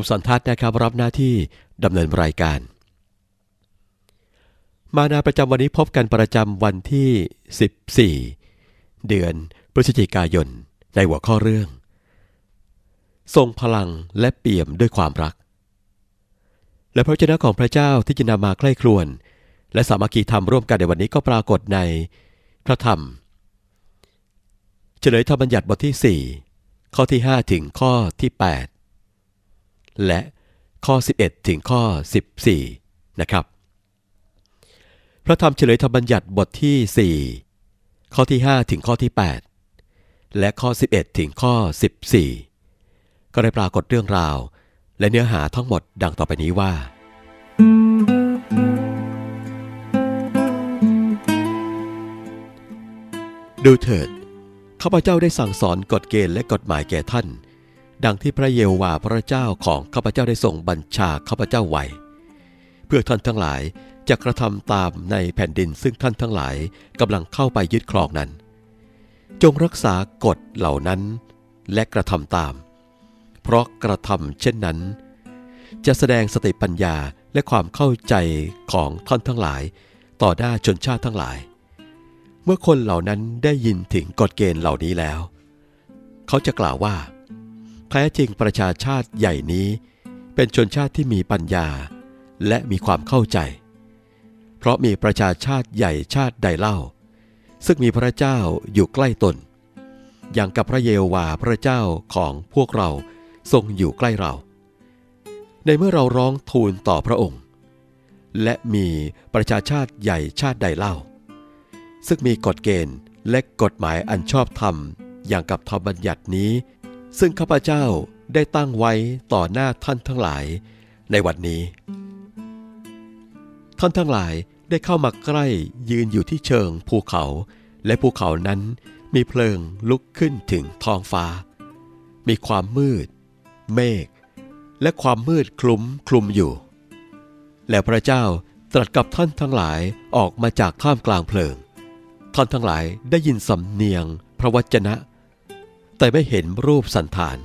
มสันทัศน์นะครับรับหน้าที่ดำเนินรายการ มานาประจำวันนี้พบกันประจำวันที่ 14 เดือนพฤศจิกายน ในหัวข้อเรื่อง ทรงพลังและเปี่ยมด้วยความรัก และพระเจ้าของพระเจ้าที่จะนำมาใกล้ครวน และสามัคคีธรรมร่วมกันในวันนี้ก็ปรากฏในพระธรรม เฉลยธรรมบัญญัติบทที่ 4 ข้อที่ 5 ถึงข้อที่ 8 และข้อ 11 ถึงข้อ 14 นะครับ พระธรรมเฉลยธรรมบัญญัติบทที่ 4 ข้อที่ 5 ถึงข้อที่ 8 และข้อ 11 ถึงข้อ 14 ก็ได้ปรากฏเรื่องราว และเนื้อหาทั้งหมดดังต่อไปนี้ว่าดูเถิดข้าพเจ้าได้สั่งสอนกฎเกณฑ์และกฎหมายแก่ท่าน ดังที่พระเยโฮวาห์พระเจ้าของข้าพเจ้าได้ส่งบัญชาข้าพเจ้าไว้ เพื่อท่านทั้งหลายจะกระทำตามในแผ่นดินซึ่งท่านทั้งหลายกำลังเข้าไปยึดครองนั้น จงรักษากฎเหล่านั้น และกระทำตาม เพราะกระทำเช่นนั้น จะแสดงสติปัญญาและความเข้าใจของท่านทั้งหลาย ต่อหน้าชนชาติทั้งหลาย เมื่อคนเหล่านั้นได้ยินถึงกฎเกณฑ์เหล่านี้แล้ว เขาจะกล่าวว่า แท้จริงประชาชาติใหญ่นี้ เป็นชนชาติที่มีปัญญา และมีความเข้าใจ เพราะมีประชาชาติใหญ่ชาติใดเล่า ซึ่งมีพระเจ้าอยู่ใกล้ตน อย่างกับพระเยโฮวาห์พระเจ้าของพวกเราทรงอยู่ใกล้เรา ในเมื่อเราร้องทูลต่อพระองค์ และมีประชาชาติใหญ่ชาติใดเล่า ซึ่งมีกฎเกณฑ์และกฎหมายอันชอบธรรมอย่างกับธรรมบัญญัตินี้ ซึ่งข้าพเจ้าได้ตั้งไว้ต่อหน้าท่านทั้งหลายในวันนี้ ท่านทั้งหลายได้เข้ามาใกล้ยืนอยู่ที่เชิงภูเขา และภูเขานั้นมีเพลิงลุกขึ้นถึงท้องฟ้า มีความมืด เมฆและความมืดคลุมคลุมอยู่ แล้วพระเจ้าตรัสกับท่านทั้งหลายออกมาจากท่ามกลางเพลิง ท่านทั้งหลายได้ยินสำเนียงพระวจนะ แต่ไม่เห็นรูปสันฐาน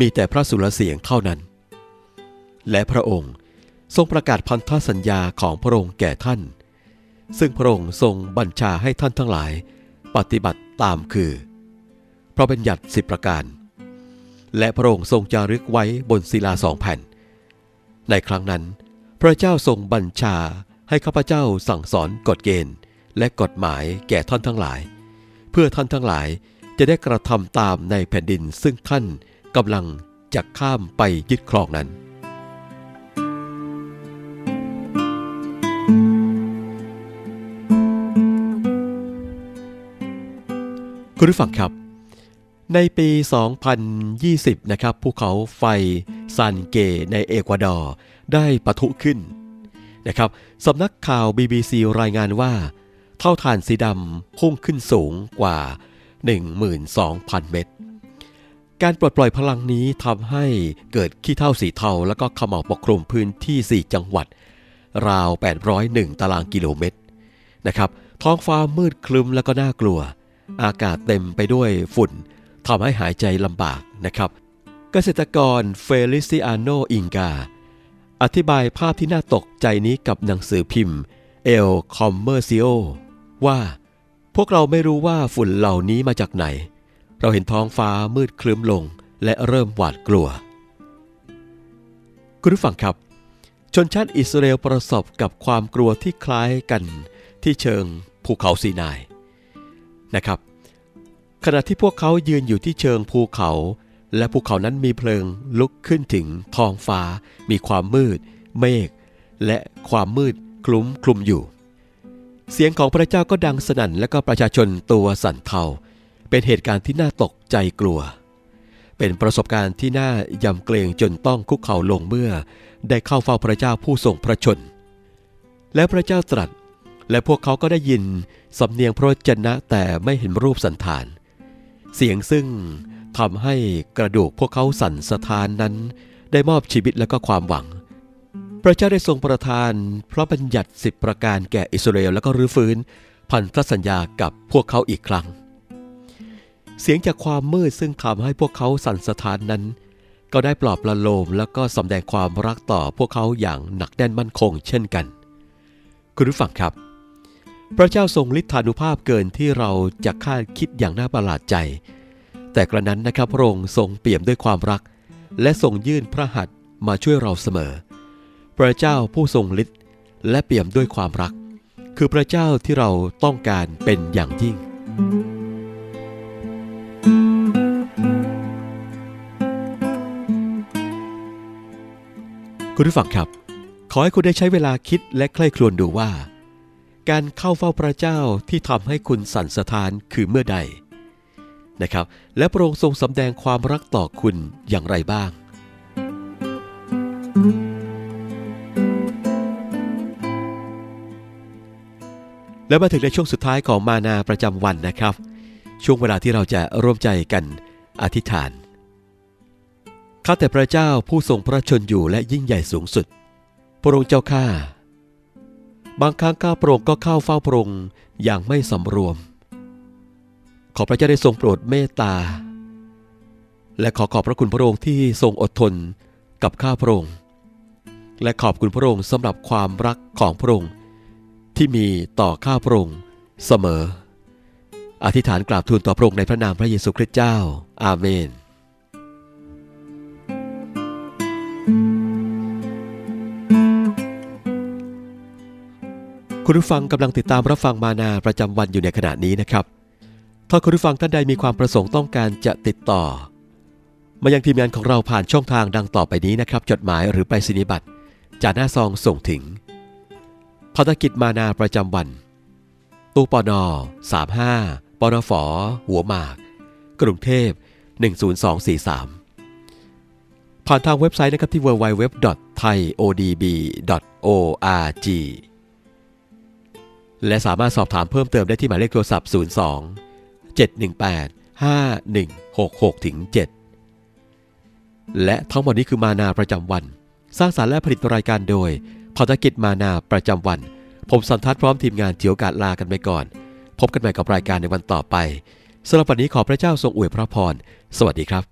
มีแต่พระสุรเสียงเท่านั้น และพระองค์ทรงประกาศพันธสัญญาของพระองค์แก่ท่าน ซึ่งพระองค์ทรงบัญชาให้ท่านทั้งหลาย ปฏิบัติตามคือ พระบัญญัติสิบประการ และพระองค์ทรงจารึกไว้บนศิลาสองแผ่น ในครั้งนั้น พระเจ้าทรงบัญชาให้ข้าพเจ้าสั่งสอนกฎเกณฑ์และกฎหมายแก่ท่านทั้งหลาย เพื่อท่านทั้งหลาย จะได้กระทำตามในแผ่นดินซึ่งท่านกำลังจะข้ามไปยึดครองนั้น คุณผู้ฟังครับ ในปี 2020 นะครับภูเขาไฟซานเกในเอกวาดอร์ได้ปะทุขึ้นนะครับสำนักข่าว BBC รายงานว่า เท่าฐานสีดำพุ่งขึ้นสูงกว่า 12,000 เมตรการปลดปล่อยพลังนี้ทำให้เกิดขี้เท่าสีเทาแล้วก็ขม่าปกคลุมพื้นที่ 4 จังหวัด ราว 801 ตารางกิโลเมตรนะครับท้องฟ้ามืดคลึ้มแล้วก็น่ากลัว อากาศเต็มไปด้วยฝุ่นทำให้หายใจลำบากนะครับ เกษตรกรเฟลิซิอาโนอิงกา อธิบายภาพที่น่าตกใจนี้กับหนังสือพิมพ์เอลคอมเมอร์ซิโอว่า พวกเราไม่รู้ว่าฝุ่นเหล่านี้มาจากไหน เราเห็นท้องฟ้ามืดคลึ้มลงและเริ่มหวาดกลัว คุณผู้ฟังครับ ชนชาติอิสราเอลประสบกับความกลัวที่คล้ายกันที่เชิงภูเขาซีนายนะครับ ขณะที่พวกเขายืนอยู่ที่เชิงภูเขา และภูเขานั้นมีเพลิงลุกขึ้นถึงท้องฟ้า มีความมืด เมฆและความมืดคลุ้มคลุมอยู่ เสียงของพระเจ้าก็ดังสนั่นและก็ประชาชนตัวสั่นเทา เป็นเหตุการณ์ที่น่าตกใจกลัว เป็นประสบการณ์ที่น่ายำเกรงจนต้องคุกเข่าลงเมื่อ ได้เข้าเฝ้าพระเจ้าผู้ทรงพระชน และพระเจ้าตรัส และพวกเขาก็ได้ยินสำเนียงพระจนะแต่ไม่เห็นรูปสันฐาน เสียงซึ่งทำให้กระดูกพวกเขาสั่นสะท้านนั้น ได้มอบชีวิตและก็ความหวัง พระเจ้าได้ทรงประทานพระบัญญัติสิบประการแก่อิสราเอลแล้วก็รื้อฟื้น พันธสัญญากับพวกเขาอีกครั้ง เสียงจากความมืดซึ่งทำให้พวกเขาสั่นสะท้านนั้น ก็ได้ปลอบประโลมแล้วก็สำแดงความรักต่อพวกเขาอย่างหนักแน่นมั่นคงเช่นกัน คุณผู้ฟังครับ พระเจ้าทรงฤทธานุภาพเกินที่เราจะคาดคิดอย่างน่าประหลาดใจ แต่กระนั้นนะครับพระองค์ทรงเปี่ยมด้วยความรัก และทรงยื่นพระหัตถ์มาช่วยเราเสมอ พระเจ้าผู้ทรงฤทธิ์และเปี่ยมด้วยความรัก คือพระเจ้าที่เราต้องการเป็นอย่างยิ่ง คุณผู้ฟังครับ ขอให้คุณได้ใช้เวลาคิดและใคร่ครวญดูว่า การเข้าเฝ้าพระเจ้าที่ทำให้คุณสั่นสะท้านคือเมื่อใดนะครับ และพระองค์ทรงสำแดงความรักต่อคุณอย่างไรบ้าง แล้วมาถึงในช่วงสุดท้ายของมานาประจำวันนะครับ ช่วงเวลาที่เราจะร่วมใจกันอธิษฐานข้าแต่พระเจ้าผู้ทรงพระชนอยู่และยิ่งใหญ่สูงสุด พระองค์เจ้าข้าบางครั้งข้าพระองค์ก็เข้าเฝ้าพระองค์อย่างไม่สำรวม ขอพระเจ้าได้ทรงโปรดเมตตา และขอขอบพระคุณพระองค์ที่ทรงอดทนกับข้าพระองค์และขอบคุณพระองค์สำหรับความรักของพระองค์ ที่มีต่อข้าพระองค์เสมอ อธิษฐานกราบทูลต่อพระองค์ในพระนามพระเยซูคริสต์เจ้า อาเมน คุณผู้ฟังกำลังติดตามรับฟังมานาประจำวันอยู่ในขณะนี้นะครับ ถ้าคุณผู้ฟังท่านใดมีความประสงค์ต้องการจะติดต่อ มายังทีมงานของเราผ่านช่องทางดังต่อไปนี้นะครับ จดหมายหรือไปรษณียบัตรจากหน้าซองส่งถึง ภารกิจมานาประจำวัน ตู้ปอนอ35ปนฝหัวหมาก กรุงเทพ 10243 ผ่านทางเว็บไซต์นะครับที่ www.thaiodb.org และสามารถสอบถามเพิ่มเติมได้ที่หมายเลขโทรศัพท์ 02 718 5166ถึง7และทั้งหมดนี้คือมานาประจำวัน สร้างสารรค์และผลิตรายการโดย ภารกิจมานาประจำวัน ผมสันทัดพร้อมทีมงานเจียวกาศลากันไปก่อน พบกันใหม่กับรายการในวันต่อไปสำหรับวันนี้ขอพระเจ้าทรงอวยพระพร สวัสดีครับ